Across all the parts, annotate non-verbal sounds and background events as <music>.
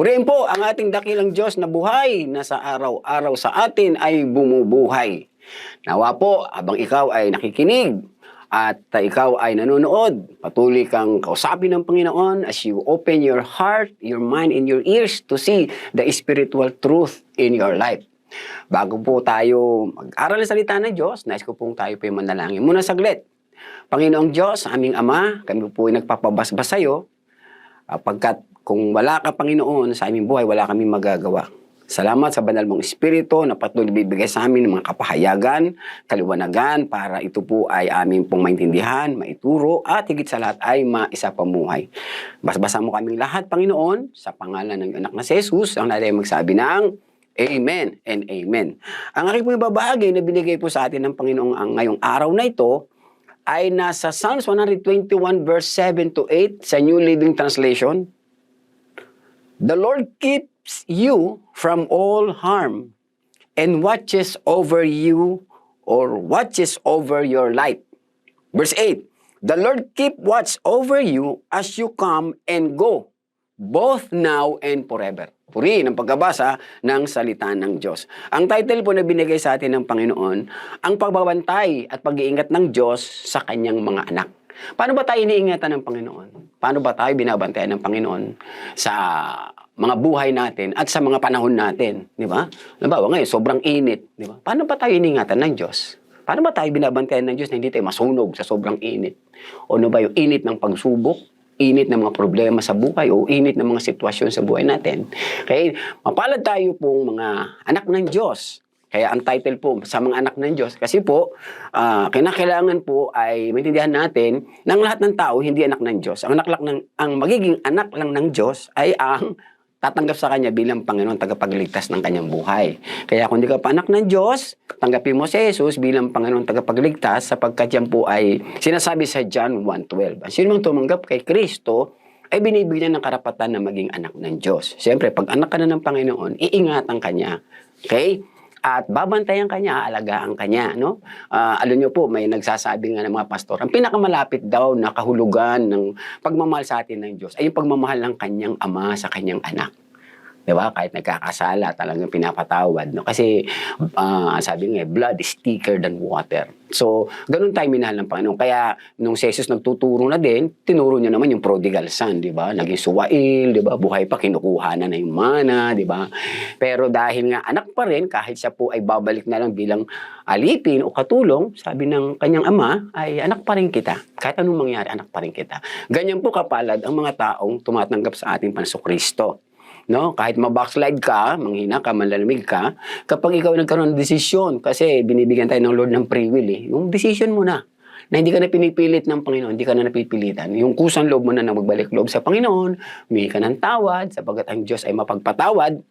Purihin po ang ating dakilang Diyos na buhay na sa araw-araw sa atin ay bumubuhay. Nawa po, habang ikaw ay nakikinig at ikaw ay nanonood, patuloy kang kausapin ng Panginoon as you open your heart, your mind, and your ears to see the spiritual truth in your life. Bago po tayo mag-aral ng salita ng Diyos, nais ko pong tayo po yung manalangin. Muna saglit. Panginoong Diyos, aming Ama, kami po ay nagpapabasbas sa iyo, Ah, pagkat kung wala ka, Panginoon, sa aming buhay, wala kaming magagawa. Salamat sa banal mong Espiritu na patuloy bibigay sa amin ng mga kapahayagan, kaliwanagan, para ito po ay aming pong maintindihan, maituro, at higit sa lahat ay maisapamuhay. Basbasa mo kaming lahat, Panginoon, sa pangalan ng anak na Jesus, ang natin magsabi ng Amen and Amen. Ang aking po ibabahagi na binigay po sa atin ng Panginoong ang ngayong araw na ito, ay nasa Psalms 121 verse 7 to 8 sa New Living Translation. The Lord keeps you from all harm and watches over you or watches over your life. Verse 8, The Lord keep watch over you as you come and go, both now and forever. Purihin ang pagkabasa ng salita ng Diyos. Ang title po na binigay sa atin ng Panginoon, ang pagbabantay at pag-iingat ng Diyos sa kanyang mga anak. Paano ba tayo iniingatan ng Panginoon? Paano ba tayo binabantayan ng Panginoon sa mga buhay natin at sa mga panahon natin, di ba? Halimbawa ngayon, sobrang init, di ba? Paano ba tayo iniingatan ng Diyos? Paano ba tayo binabantayan ng Diyos na hindi tayo masunog sa sobrang init? O ano ba yung init ng pagsubok? Init ng mga problema sa buhay o init ng mga sitwasyon sa buhay natin. Kaya mapalad tayo pong mga anak ng Diyos. Kaya ang title po sa mga anak ng Diyos, kasi po, ah, kinakailangan po ay maintindihan natin na ang lahat ng tao hindi anak ng Diyos. Ang, anak lang ng, ang magiging anak lang ng Diyos ay ang tatanggap sa Kanya bilang Panginoon tagapagligtas ng kanyang buhay. Kaya kung di ka pa anak ng Diyos, tanggapin mo si Jesus bilang Panginoon tagapagligtas sapagkat yan po ay sinasabi sa John 1.12. Ang sino mang tumanggap kay Kristo, ay binibigyan ng karapatan na maging anak ng Diyos. Siyempre, pag anak ka na ng Panginoon, iingatan ka niya. Okay? At babantayan ka niya, aalagaan ka niya. No? Ah, alam niyo po, may nagsasabi nga ng mga pastor, ang pinakamalapit daw na kahulugan ng pagmamahal sa atin ng Diyos ay yung pagmamahal ng kanyang ama sa kanyang anak. Di ba? Kahit nagkakasala, talagang pinapatawad. No? Kasi ah, sabi nga, blood is thicker than water. So, ganun tayo minahal ng Panginoon. Kaya, nung si Jesus nagtuturo na din, tinuro niya naman yung prodigal son, di ba? Naging suwail, di ba? Buhay pa, kinukuha na na yung mana, di ba? Pero dahil nga anak pa rin, kahit siya po ay babalik na lang bilang alipin o katulong, sabi ng kanyang ama, ay anak pa rin kita. Kahit anong mangyari, anak pa rin kita. Ganyan po kapalad ang mga taong tumatanggap sa ating Panso Kristo. No? Kahit mabackslide ka, manghina ka, manlalamig ka, kapag ikaw nagkaroon ng desisyon, kasi binibigyan tayo ng Lord ng free will eh, yung decision mo na, na hindi ka na pinipilit ng Panginoon, hindi ka na napipilitan. Yung kusang loob mo na na magbalik loob sa Panginoon, humingi ka ng tawad, sapagkat ang Diyos ay mapagpatawad,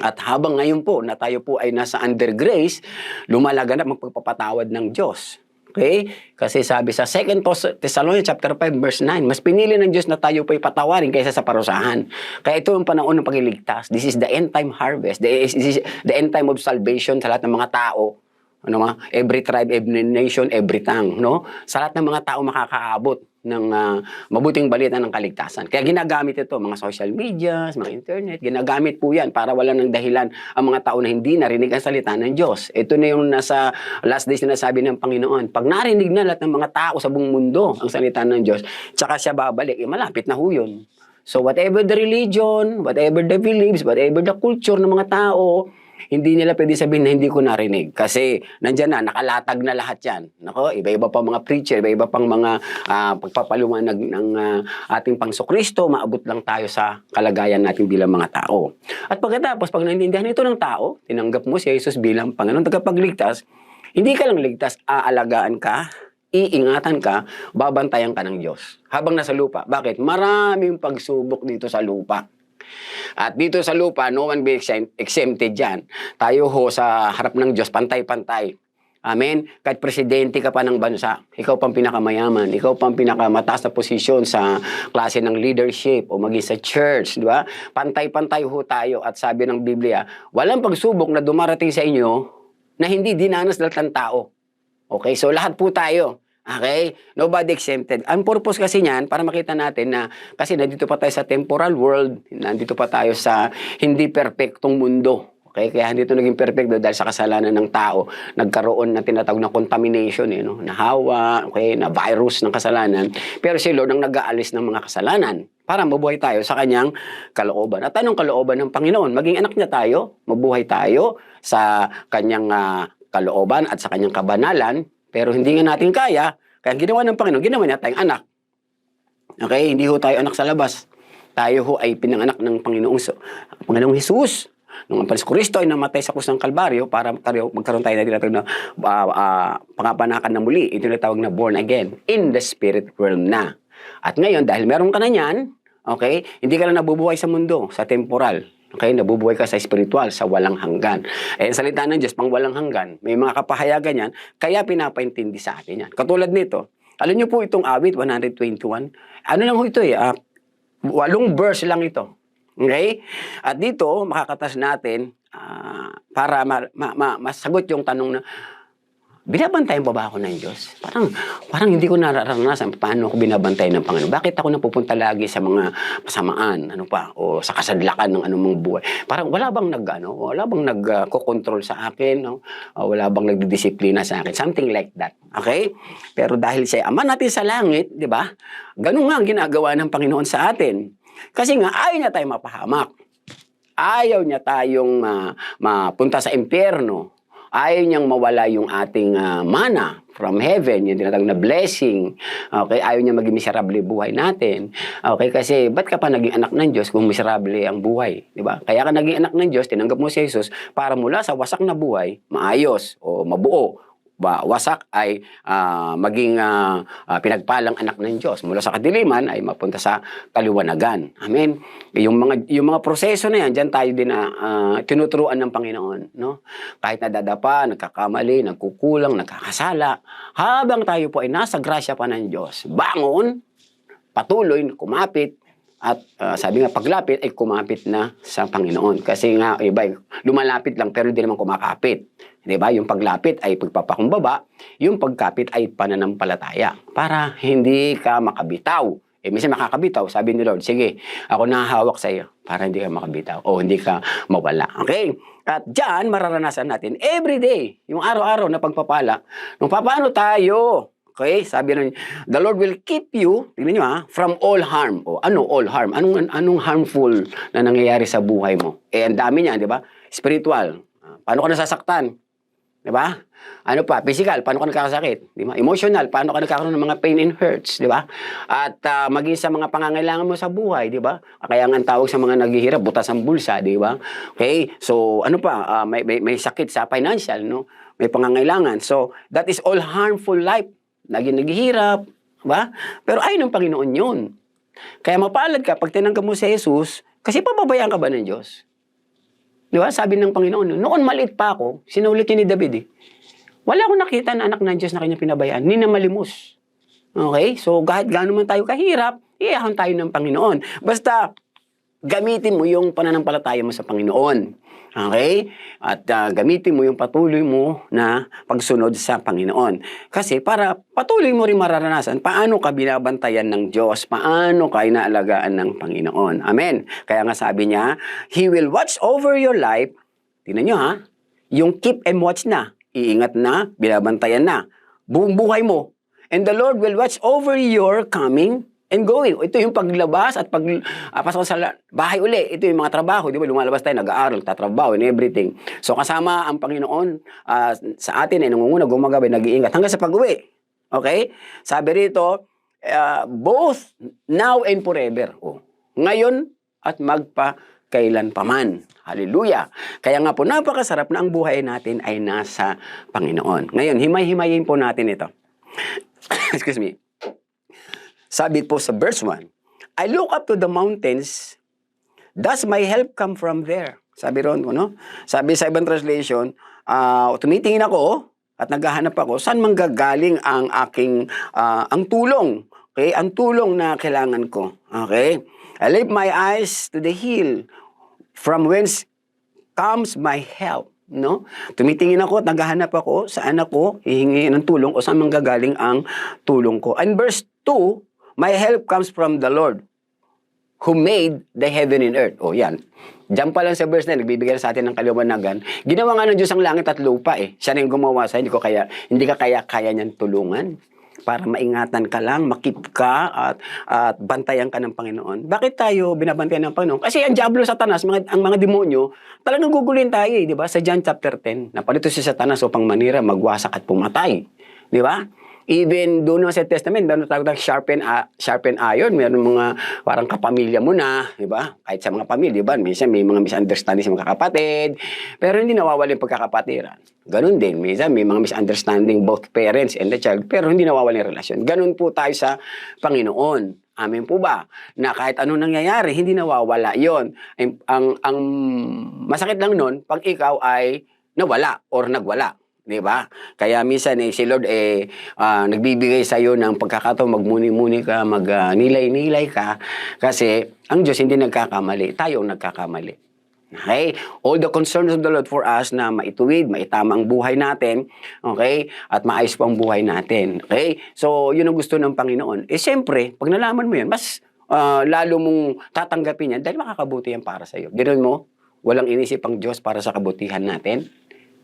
at habang ngayon po na tayo po ay nasa under grace, lumalaganap magpapatawad ng Diyos. Okay? Kasi sabi sa 2 Thess- Thessalonians chapter 5 verse 9, mas pinili ng Diyos na tayo po ay patawarin kaysa sa parusahan. Kaya ito ang panahon ng pagliligtas. This is the end time harvest. This is the end time of salvation sa lahat ng mga tao. Ano nga? Every tribe, every nation, every tongue, no? Sa lahat ng mga tao makakaabot ng ah, mabuting balita ng kaligtasan. Kaya ginagamit ito, mga social media, mga internet, ginagamit po yan para wala ng dahilan ang mga tao na hindi narinig ang salita ng Diyos. Ito na yung nasa last days na nasabi ng Panginoon. Pag narinig na lahat ng mga tao sa buong mundo ang salita ng Diyos, tsaka siya babalik, eh, malapit na ho yun. So whatever the religion, whatever the beliefs, whatever the culture ng mga tao, hindi nila pwede sabihin na hindi ko narinig. Kasi nandyan na, nakalatag na lahat yan. Nako, iba-iba pang mga preacher, iba-iba pang mga ah, pagpapalumanag ng ah, ating Pangso Kristo, maabot lang tayo sa kalagayan natin bilang mga tao. At pagkatapos, pag naintindihan ito ng tao, tinanggap mo si Jesus bilang Panginoon tagapagligtas, hindi ka lang ligtas, aalagaan ka, iingatan ka, babantayan ka ng Diyos. Habang nasa lupa. Bakit? Maraming pagsubok dito sa lupa. At dito sa lupa, no one be exempt- exempted dyan. Tayo ho sa harap ng Diyos, pantay-pantay. Amen? Kahit presidente ka pa ng bansa, ikaw pang pinakamayaman, ikaw pang pinakamataas na posisyon sa klase ng leadership o maging sa church, di ba? Pantay-pantay ho tayo at sabi ng Biblia, walang pagsubok na dumarating sa inyo na hindi dinanas lahat ng tao. Okay? So lahat po tayo. Okay? Nobody exempted. Ang purpose kasi niyan, para makita natin na, kasi nandito pa tayo sa temporal world, nandito pa tayo sa hindi perpektong mundo. Okay? Kaya hindi ito naging perfecto dahil sa kasalanan ng tao, nagkaroon na tinatawag na contamination, eh, no? na hawa, okay? na virus ng kasalanan. Pero si Lord ang nag-aalis ng mga kasalanan para mabuhay tayo sa kanyang kalooban. At anong kalooban ng Panginoon? Maging anak niya tayo, mabuhay tayo sa kanyang ah, kalooban at sa kanyang kabanalan, pero hindi nga natin kaya, kaya ginawa ng Panginoon, ginawa niya tayong anak. Okay, hindi ho tayo anak sa labas. Tayo ho ay pinanganak ng Panginoong, Panginoong Jesus. Nung ang Paris Kristo ay namatay sa krus ng Kalbaryo para tayo, magkaroon tayo na tinatawag na ah, ah, pangapanakan na muli. Ito yung tinatawag na born again in the spirit realm na. At ngayon, dahil meron ka na yan, okay, hindi ka na nabubuhay sa mundo, sa temporal. Okay, nabubuhay ka sa spiritual, sa walang hanggan. Eh, salita ng Diyos, pang walang hanggan, may mga kapahayagan yan, kaya pinapaintindi sa atin yan. Katulad nito, alam niyo po itong awit, 121, ano lang ho ito eh, ah, walong verse lang ito. Okay? At dito, makakatas natin ah, para ma- ma- ma- masagot yung tanong na, binabantayan pa ba ako ng Diyos? Parang, parang hindi ko nararanasan paano ako binabantayan ng Panginoon. Bakit ako napupunta lagi sa mga pasamaan, ano pa, o sa kasadlakan ng anumang buhay? Parang wala bang nag, ano, wala bang nag-control sa akin, no? O wala bang nagdidisiplina sa akin? Something like that. Okay? Pero dahil siya ama natin sa langit, di ba? Ganun nga ang ginagawa ng Panginoon sa atin. Kasi nga, ayaw niya tayo mapahamak. Ayaw niya tayong ma- mapunta sa impyerno. Ayaw niyang mawala yung ating ah, mana from heaven, yung tinatawag na blessing. Okay, ayaw niya maging miserable buhay natin. Okay, kasi ba't ka pa naging anak ng Diyos kung miserable ang buhay? Di ba? Kaya ka naging anak ng Diyos, tinanggap mo si Jesus para mula sa wasak na buhay, maayos o mabuo wasak ay ah, maging ah, ah, pinagpalang anak ng Diyos. Mula sa kadiliman ay mapunta sa kaliwanagan. Amen. Yung mga yung mga proseso na yan, diyan tayo din na ah, tinuturuan ng Panginoon, no? Kahit nadadapa, nagkakamali, nagkukulang, nagkakasala, habang tayo po ay nasa grasya pa ng Diyos, bangon, patuloy, kumapit, at ah, sabi nga, paglapit ay kumapit na sa Panginoon. Kasi nga, iba, eh, lumalapit lang pero hindi naman kumakapit. Di ba? Yung paglapit ay pagpapakumbaba, yung pagkapit ay pananampalataya para hindi ka makabitaw. Eh, minsan makakabitaw, sabi ni Lord, sige, ako nahahawak sa iyo para hindi ka makabitaw o hindi ka mawala. Okay? At dyan, mararanasan natin every day, yung araw-araw na pagpapala, nung paano tayo Okay, sabi nun, the Lord will keep you, tingnan nyo ha, from all harm. O ano all harm? Anong, anong harmful na nangyayari sa buhay mo? Eh, ang dami niyan, di ba? Spiritual. Paano ka nasasaktan? Di ba? Ano pa? Physical, paano ka nagkakasakit? Di ba? Emotional, paano ka nagkakaroon ng mga pain and hurts? Di ba? At ah, maging sa mga pangangailangan mo sa buhay, di ba? Kaya nga ang tawag sa mga naghihirap, butas ang bulsa, di ba? Okay? So, ano pa? Ah, may, may, may sakit sa financial, no? May pangangailangan. So, that is all harmful life. Naging naghihirap, ba? Pero ayun ng Panginoon yun. Kaya mapalad ka pag tinanggap mo si Jesus, kasi pababayaan ka ba ng Diyos? Di ba? Sabi ng Panginoon, noon maliit pa ako, sinulit ni David eh. Wala akong nakita na anak ng Diyos na kanya pinabayaan, ni na malimos. Okay? So, kahit gaano man tayo kahirap, iyahan tayo ng Panginoon. Basta, gamitin mo yung pananampalataya mo sa Panginoon. Okay? At ah, gamitin mo yung patuloy mo na pagsunod sa Panginoon. Kasi para patuloy mo rin mararanasan paano ka binabantayan ng Diyos, paano ka inaalagaan ng Panginoon. Amen. Kaya nga sabi niya, He will watch over your life. Tingnan nyo ha, yung keep and watch na. Iingat na, binabantayan na. Buong buhay mo. And the Lord will watch over your coming and going. Ito yung paglabas at pag ah, pasok sa bahay uli. Ito yung mga trabaho, di ba? Lumalabas tayo, nag-aaral, tatrabaho, and everything. So kasama ang Panginoon ah, sa atin ay nangunguna, gumagabay, nag-iingat hanggang sa pag-uwi. Okay? Sabi rito, ah, both now and forever. Oh, ngayon at magpa kailan paman. Hallelujah. Kaya nga po, napakasarap na ang buhay natin ay nasa Panginoon. Ngayon, himay-himayin po natin ito. <coughs> Excuse me. Sabi po sa verse 1, I look up to the mountains, does my help come from there? Sabi ron, no? Sabi sa ibang translation, ah, tumitingin ako, at naghahanap ako, saan manggagaling ang aking, ah, ang tulong? Okay? Ang tulong na kailangan ko. Okay? I lift my eyes to the hill from whence comes my help. No? Tumitingin ako at naghahanap ako saan ako hihingi ng tulong o saan manggagaling ang tulong ko. And verse 2, my help comes from the Lord who made the heaven and earth. O yan. Diyan pa lang sa verse na nagbibigay sa atin ng kaliwanagan. Ginawa nga ng Diyos ang langit at lupa eh. Siya yung gumawa sa hindi ko kaya hindi ka kaya kaya niyan tulungan para maingatan ka lang, makip ka at at bantayan ka ng Panginoon. Bakit tayo binabantayan ng Panginoon? Kasi ang diablo Satanas, mga ang mga demonyo, talagang gugulin tayo, eh, di ba? Sa John chapter 10, napalito si Satanas upang manira, magwasak at pumatay. Di ba? Even doon sa Testament, meron tawag ng sharpen, a- sharpen iron. Meron mga parang kapamilya mo na, di ba? Kahit sa mga pamilya, ba? Minsan may mga misunderstanding sa mga kapatid. Pero hindi nawawala yung pagkakapatiran. Ganun din. Minsan may mga misunderstanding both parents and the child. Pero hindi nawawala yung relasyon. Ganun po tayo sa Panginoon. Amin po ba? Na kahit anong nangyayari, hindi nawawala yon. Ang, ang, ang masakit lang nun, pag ikaw ay nawala or nagwala. Di ba? Kaya minsan eh, si Lord eh, ah, nagbibigay sa iyo ng pagkakataon, magmuni-muni ka, mag-nilay-nilay ka. Kasi ang Diyos hindi nagkakamali, tayo ang nagkakamali. Okay? All the concerns of the Lord for us na maituwid, maitama ang buhay natin, okay? At maayos po ang buhay natin, okay? So, yun ang gusto ng Panginoon. Eh, siyempre, pag nalaman mo yan, mas ah, lalo mong tatanggapin yan dahil makakabuti yan para sa iyo. Ganoon mo, walang inisip ang Diyos para sa kabutihan natin.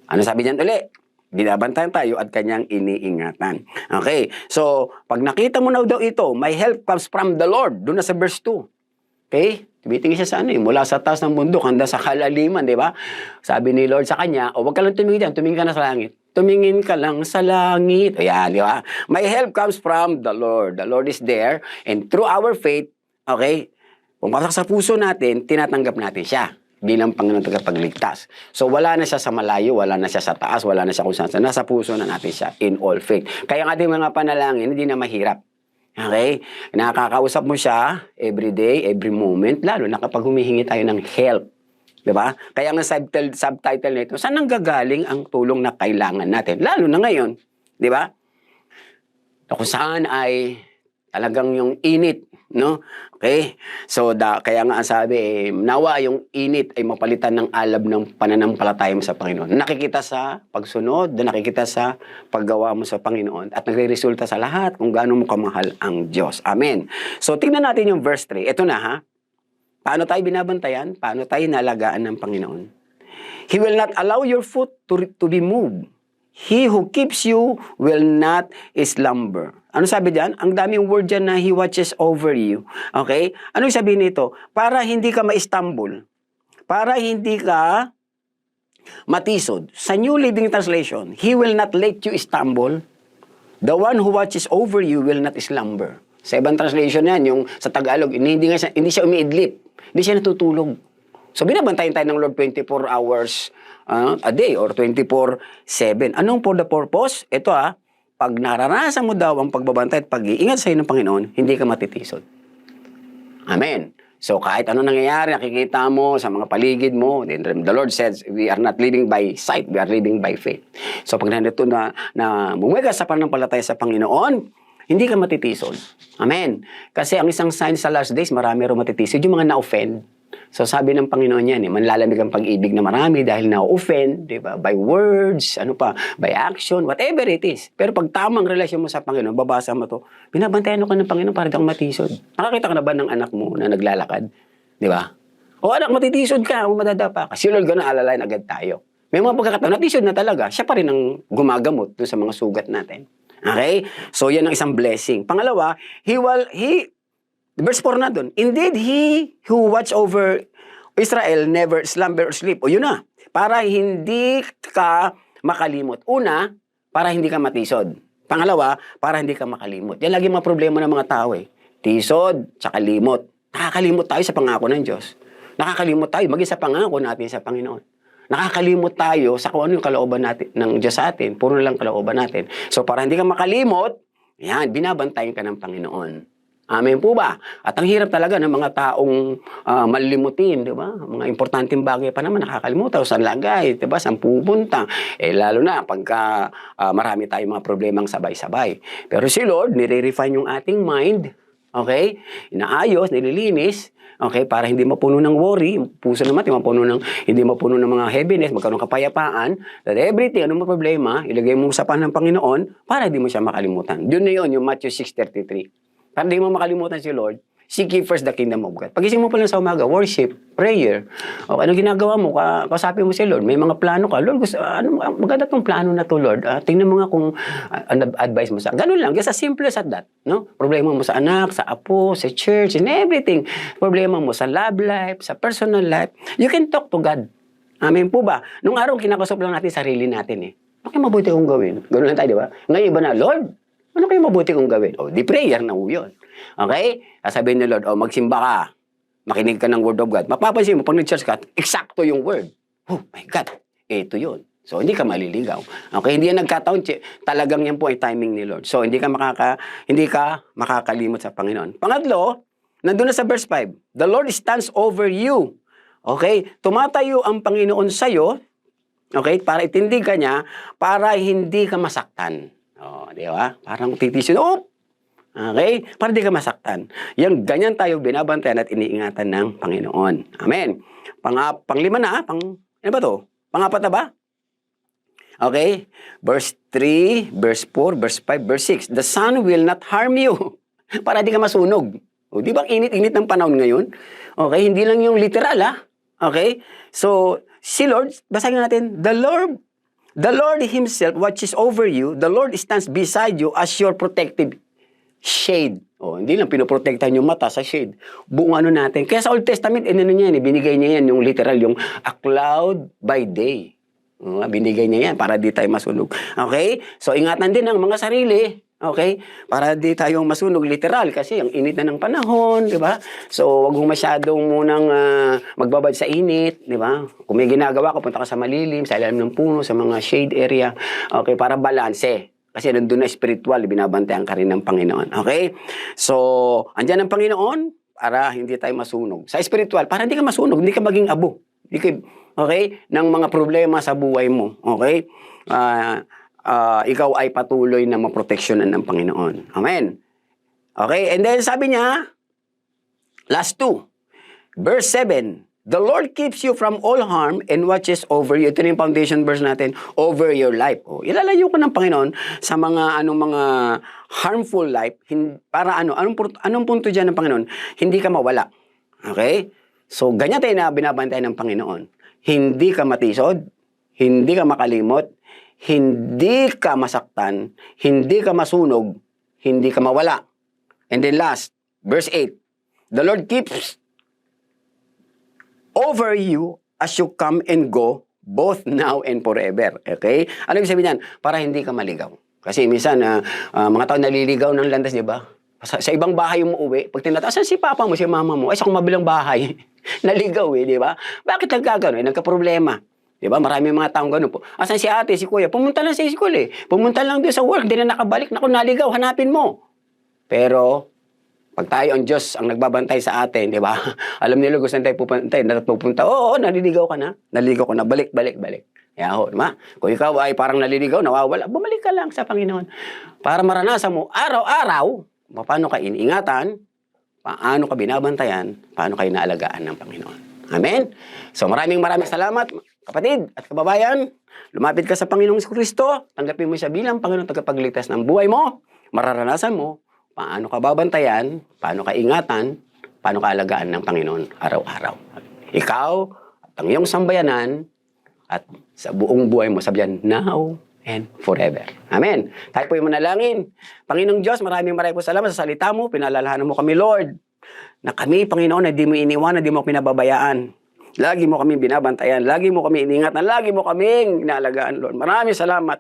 Ano sabi niyan uli? Binabantayan tayo at kanyang iniingatan. Okay, so pag nakita mo na daw ito, my help comes from the Lord. Doon na sa verse 2. Okay? Tumitingin siya sa ano eh, mula sa taas ng bundok handa sa kalaliman, di ba? Sabi ni Lord sa kanya, o wag ka lang tumingin dyan, tumingin ka na sa langit. Tumingin ka lang sa langit. Ayan, di ba? My help comes from the Lord. The Lord is there. And through our faith, okay, pumasok sa puso natin, tinatanggap natin siya bilang Panginoon tagapagligtas. So wala na siya sa malayo, wala na siya sa taas, wala na siya kung saan. Nasa puso na natin siya in all faith. Kaya ang ating mga panalangin, hindi na mahirap. Okay? Nakakausap mo siya every day, every moment, lalo na kapag humihingi tayo ng help. 'Di ba? Kaya ang subtitle, subtitle nito, saan nang gagaling ang tulong na kailangan natin? Lalo na ngayon. 'Di ba? Na kung saan ay talagang yung init, no? Okay? So, da, kaya nga ang sabi, eh, nawa yung init ay mapalitan ng alab ng pananampalataya mo sa Panginoon. Nakikita sa pagsunod, na nakikita sa paggawa mo sa Panginoon at nagre-resulta sa lahat kung gaano mo kamahal ang Diyos. Amen. So, tingnan natin yung verse 3. Ito na ha. Paano tayo binabantayan? Paano tayo nalagaan ng Panginoon? He will not allow your foot to, to be moved. He who keeps you will not slumber. Ano sabi diyan? Ang daming word diyan na he watches over you. Okay? Ano sabihin nito? Para hindi ka ma-stumble. Para hindi ka matisod. Sa New Living Translation, he will not let you stumble. The one who watches over you will not slumber. Sa ibang translation yan, yung sa Tagalog, hindi, nga siya, hindi siya umiidlip. Hindi siya natutulog. So binabantayan tayo ng Lord 24 hours ah, a day or 24-7. Anong for the purpose? Ito ah, pag naranasan mo daw ang pagbabantay at pag-iingat sa iyo ng Panginoon, hindi ka matitisod. Amen. So kahit ano nangyayari, nakikita mo sa mga paligid mo, then the Lord says, we are not living by sight, we are living by faith. So pag nandito na, na bumega sa pananampalataya sa Panginoon, hindi ka matitisod. Amen. Kasi ang isang sign sa last days, marami rin matitisod, yung mga na-offend. So sabi ng Panginoon yan, eh, manlalamig ang pag-ibig na marami dahil na-offend, di ba? By words, ano pa, by action, whatever it is. Pero pag tamang relasyon mo sa Panginoon, babasa mo to, binabantayan ka ng Panginoon para kang matisod. Nakakita ka na ba ng anak mo na naglalakad? Di ba? O anak, matitisod ka, o madadapa ka. Si Lord ganun, alalayan agad tayo. May mga pagkakataon, natisod na talaga. Siya pa rin ang gumagamot sa mga sugat natin. Okay? So, yan ang isang blessing. Pangalawa, he will, he, verse 4 na dun, Indeed, he who watch over Israel never slumber or sleep. O yun na. Para hindi ka makalimot. Una, para hindi ka matisod. Pangalawa, para hindi ka makalimot. Yan lagi mga problema ng mga tao eh. Tisod, tsaka limot. Nakakalimot tayo sa pangako ng Diyos. Nakakalimot tayo maging sa pangako natin sa Panginoon. Nakakalimot tayo sa kung ano yung kalooban natin, ng Diyos sa atin. Puro na lang kalooban natin. So para hindi ka makalimot, yan, binabantayan ka ng Panginoon. Amen po ba? At ang hirap talaga ng mga taong ah, malilimutin, di ba? Mga importanteng bagay pa naman, nakakalimutan. Saan lagay, di ba? Saan pupunta? Eh, lalo na pagka ah, marami tayong mga problemang sabay-sabay. Pero si Lord, nire-refine yung ating mind, okay? Inaayos, nililinis, okay? Para hindi mapuno ng worry, puso naman, hindi mapuno ng, hindi mapuno ng mga heaviness, magkaroon ng kapayapaan, that everything, anong problema, ilagay mo sa pan ng Panginoon para hindi mo siya makalimutan. Doon na yun, yung Matthew 6.33. Para di mo makalimutan si Lord, seek ye first the kingdom of God. Pagising mo pa lang sa umaga, worship, prayer. O ano ginagawa mo? Ka kasapin mo si Lord. May mga plano ka. Lord, gusto, ano, maganda tong plano na to, Lord. Ah, tingnan mo nga kung ano advice mo sa... Ganun lang. Just as simple as that. No? Problema mo sa anak, sa apo, sa church, and everything. Problema mo sa love life, sa personal life. You can talk to God. Amen po ba? Nung araw, kinakausap lang natin sarili natin eh. Kayo mabuti kong gawin? Ganun lang tayo, di ba? Ngayon iba na, Lord, ano kayo mabuti kong gawin? O, di prayer na yun. Okay? Sasabihin ni Lord, o, magsimba ka. Makinig ka ng word of God. Mapapansin mo, pag nag-church ka, eksakto yung word. Oh my God, ito yun. So, hindi ka maliligaw. Okay, hindi yan nagkataon. Talagang yan po ay timing ni Lord. So, hindi ka makaka hindi ka makakalimot sa Panginoon. Pangatlo, nandun na sa verse 5. The Lord stands over you. Okay? Tumatayo ang Panginoon sa'yo, okay, para itindig ka niya, para hindi ka masaktan. O, di ba? Parang titisyon, oh, Okay? Para di ka masaktan. Yan, ganyan tayo binabantayan at iniingatan ng Panginoon. Amen. Pang, panglima na, pang, ano ba to? Pangapat na ba? Okay? Verse 3, verse 4, verse 5, verse 6. The sun will not harm you. <laughs> Para di ka masunog. O, di ba init-init ng panahon ngayon? Okay? Hindi lang yung literal, ha? Okay? So, si Lord, basahin natin, The Lord, the Lord Himself watches over you. The Lord stands beside you as your protective shade. Oh, hindi lang pinoprotektahan yung mata sa shade. Buong ano natin. Kaya sa Old Testament, eh, ano niya yan, eh, binigay niya yan, yung literal, yung a cloud by day. Oh, binigay niya yan para di tayo masunog. Okay? So, ingatan din ang mga sarili. Okay? Para di tayo masunog literal kasi ang init na ng panahon, di ba? So, wag mo masyadong munang ah, magbabad sa init, di ba? Kung may ginagawa ka, punta ka sa malilim, sa ilalim ng puno, sa mga shade area. Okay, para balanse. Kasi nandun na spiritual, binabantayan ka rin ng Panginoon. Okay? So, andyan ang Panginoon para hindi tayo masunog. Sa spiritual, para hindi ka masunog, hindi ka maging abo. Hindi ka, okay? Ng mga problema sa buhay mo. Okay? Ah, ah, ikaw ay patuloy na maproteksyonan ng Panginoon. Amen? Okay? And then sabi niya, last two, verse 7, The Lord keeps you from all harm and watches over you. Ito yung foundation verse natin, over your life. O, ilalayo ko ng Panginoon sa mga anong mga harmful life hin, para ano, anong, anong punto dyan ng Panginoon? Hindi ka mawala. Okay? So, ganyan tayo na binabantay ng Panginoon. Hindi ka matisod, hindi ka makalimot, hindi ka masaktan, hindi ka masunog, hindi ka mawala. And then last, verse 8. The Lord keeps over you as you come and go both now and forever. Okay? Ano ibig sabihin yan? Para hindi ka maligaw. Kasi minsan, ah, ah, mga tao naliligaw ng landas, di ba? Sa, sa ibang bahay yung uuwi, pag tinataas, "Asan si papa mo, si mama mo? Ay, sa kumabilang bahay. <laughs> Naligaw eh, di ba? Bakit nagkagano? Eh, nagka-problema. Di ba? Marami mga taong ganun po. Asan si ate, si kuya? Pumunta lang sa school eh. Pumunta lang doon sa work, di na nakabalik. Naku, naligaw, hanapin mo. Pero, pag tayo ang Diyos ang nagbabantay sa atin, di ba? <laughs> Alam nila kung saan tayo pupunta, pupunta. Oo, oo, naliligaw ka na. Naliligaw ka na. Balik, balik, balik. Yaho, di ba? Kung ikaw ay parang naliligaw, nawawala, bumalik ka lang sa Panginoon. Para maranasan mo, araw-araw, paano ka iniingatan, paano ka binabantayan, paano kayo naalagaan ng Panginoon. Amen? So maraming maraming salamat, kapatid at kababayan. Lumapit ka sa Panginoong Kristo, tanggapin mo siya bilang Panginoon tagapagligtas ng buhay mo, mararanasan mo, paano ka babantayan, paano ka ingatan, paano ka alagaan ng Panginoon araw-araw. Ikaw at ang iyong sambayanan at sa buong buhay mo, sabihan, now and forever. Amen. Tayo po yung manalangin. Panginoong Diyos, maraming maraming po salamat sa salita mo. Pinalalahanan mo kami, Lord, na kami, Panginoon, na di mo iniwan, na di mo pinababayaan. Lagi mo kami binabantayan, lagi mo kami iningatan, lagi mo kaming inaalagaan, Lord. Maraming salamat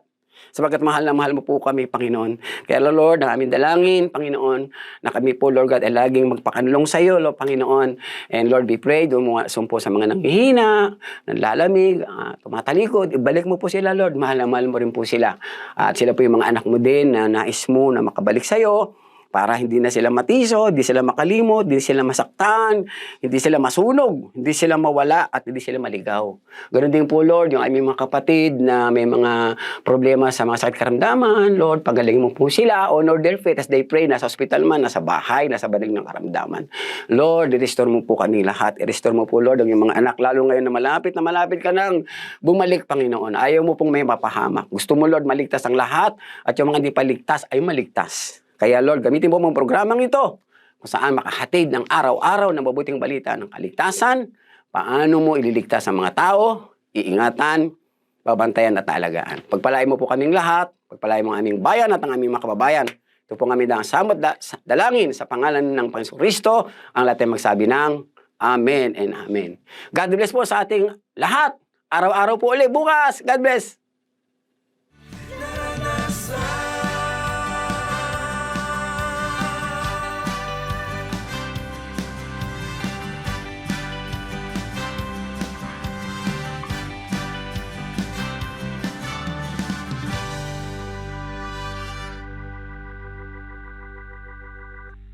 sapagkat mahal na mahal mo po kami, Panginoon. Kaya, Lord, ang aming dalangin, Panginoon, na kami po, Lord God, ay laging magpakanulong sa iyo, Lord, Panginoon. And Lord, we pray, doon mo sumpo sa mga nanghihina, nanlalamig, ah, tumatalikod, ibalik mo po sila, Lord. Mahal na mahal mo rin po sila. At sila po yung mga anak mo din na nais mo na makabalik sa iyo. Para hindi na sila matiso, hindi sila makalimot, hindi sila masaktan, hindi sila masunog, hindi sila mawala, at hindi sila maligaw. Ganon din po, Lord, yung aming mga kapatid na may mga problema sa mga sakit karamdaman, Lord, pagalingin mo po sila, honor their faith as they pray, nasa hospital man, nasa bahay, nasa banig ng karamdaman. Lord, i-restore mo po kami lahat. I-restore mo po, Lord, ang yung mga anak, lalo ngayon na malapit na malapit ka nang bumalik, Panginoon. Ayaw mo pong may mapahamak. Gusto mo, Lord, maligtas ang lahat, at yung mga hindi pa ligtas, ay maligtas. Kaya, Lord, gamitin mo mong programang ito kung saan makahatid ng araw-araw ng mabuting balita ng kaligtasan, paano mo ililigtas ang mga tao, iingatan, babantayan at alagaan. Pagpalain mo po kaming lahat, pagpalain mo ang aming bayan at ang aming mga kababayan. Ito po ang aming samot da, dalangin sa pangalan ng Panginoon Kristo, ang lahat ay magsabi ng Amen and Amen. God bless po sa ating lahat. Araw-araw po ulit bukas. God bless.